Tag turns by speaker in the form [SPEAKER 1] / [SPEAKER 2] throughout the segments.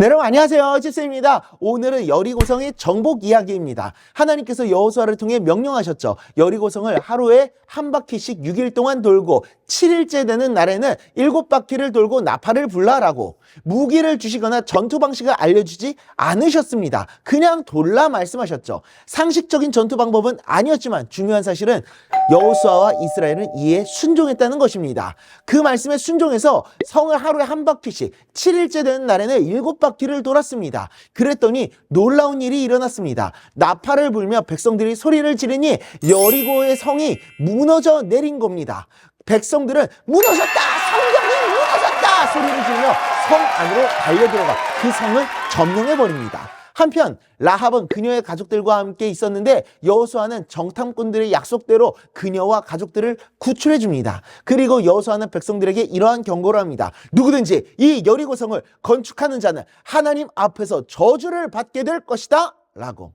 [SPEAKER 1] 네, 여러분 안녕하세요. 집쌤입니다. 오늘은 여리고성의 정복 이야기입니다. 하나님께서 여호수아를 통해 명령하셨죠. 여리고성을 하루에 한 바퀴씩 6일 동안 돌고 7일째 되는 날에는 7바퀴를 돌고 나팔을 불라라고 무기를 주시거나 전투 방식을 알려주지 않으셨습니다. 그냥 돌라 말씀하셨죠. 상식적인 전투 방법은 아니었지만 중요한 사실은 여호수아와 이스라엘은 이에 순종했다는 것입니다. 그 말씀에 순종해서 성을 하루에 한 바퀴씩 7일째 되는 날에는 7바퀴를 돌았습니다. 그랬더니 놀라운 일이 일어났습니다. 나팔을 불며 백성들이 소리를 지르니 여리고의 성이 무너져 내린 겁니다. 백성들은 무너졌다! 성경이 무너졌다! 소리를 지르며 성 안으로 달려들어가 그 성을 점령해 버립니다. 한편 라합은 그녀의 가족들과 함께 있었는데 여호수아는 정탐꾼들의 약속대로 그녀와 가족들을 구출해 줍니다. 그리고 여호수아는 백성들에게 이러한 경고를 합니다. 누구든지 이 여리고성을 건축하는 자는 하나님 앞에서 저주를 받게 될 것이다. 라고.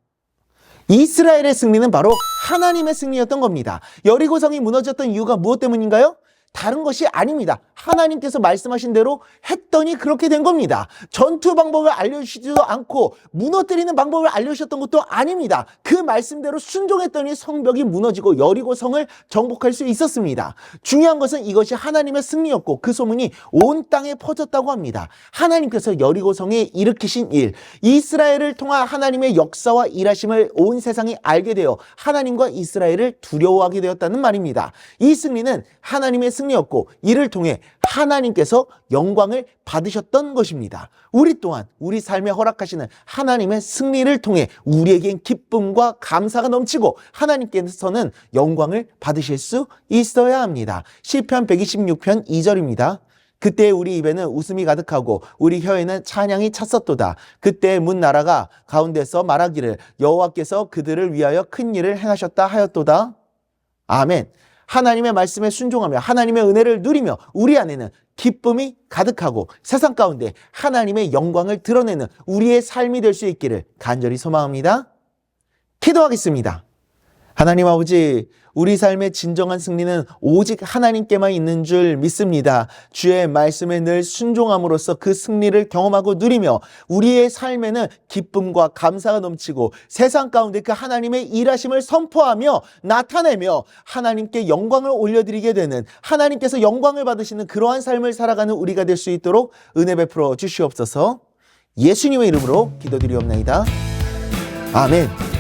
[SPEAKER 1] 이스라엘의 승리는 바로 하나님의 승리였던 겁니다. 여리고성이 무너졌던 이유가 무엇 때문인가요? 다른 것이 아닙니다. 하나님께서 말씀하신 대로 했더니 그렇게 된 겁니다. 전투 방법을 알려주시지도 않고 무너뜨리는 방법을 알려주셨던 것도 아닙니다. 그 말씀대로 순종했더니 성벽이 무너지고 여리고 성을 정복할 수 있었습니다. 중요한 것은 이것이 하나님의 승리였고 그 소문이 온 땅에 퍼졌다고 합니다. 하나님께서 여리고 성에 일으키신 일, 이스라엘을 통한 하나님의 역사와 일하심을 온 세상이 알게 되어 하나님과 이스라엘을 두려워하게 되었다는 말입니다. 이 승리는 하나님의 승리였고 이를 통해 하나님께서 영광을 받으셨던 것입니다. 우리 또한 우리 삶에 허락하시는 하나님의 승리를 통해 우리에겐 기쁨과 감사가 넘치고 하나님께서는 영광을 받으실 수 있어야 합니다. 시편 126편 2절입니다. 그때 우리 입에는 웃음이 가득하고 우리 혀에는 찬양이 찼었도다. 그때 문 나라가 가운데서 말하기를 여호와께서 그들을 위하여 큰 일을 행하셨다 하였도다. 아멘. 하나님의 말씀에 순종하며 하나님의 은혜를 누리며 우리 안에는 기쁨이 가득하고 세상 가운데 하나님의 영광을 드러내는 우리의 삶이 될 수 있기를 간절히 소망합니다. 기도하겠습니다. 하나님 아버지, 우리 삶의 진정한 승리는 오직 하나님께만 있는 줄 믿습니다. 주의 말씀에 늘 순종함으로써 그 승리를 경험하고 누리며 우리의 삶에는 기쁨과 감사가 넘치고 세상 가운데 그 하나님의 일하심을 선포하며 나타내며 하나님께 영광을 올려드리게 되는 하나님께서 영광을 받으시는 그러한 삶을 살아가는 우리가 될 수 있도록 은혜 베풀어 주시옵소서 예수님의 이름으로 기도드리옵나이다. 아멘.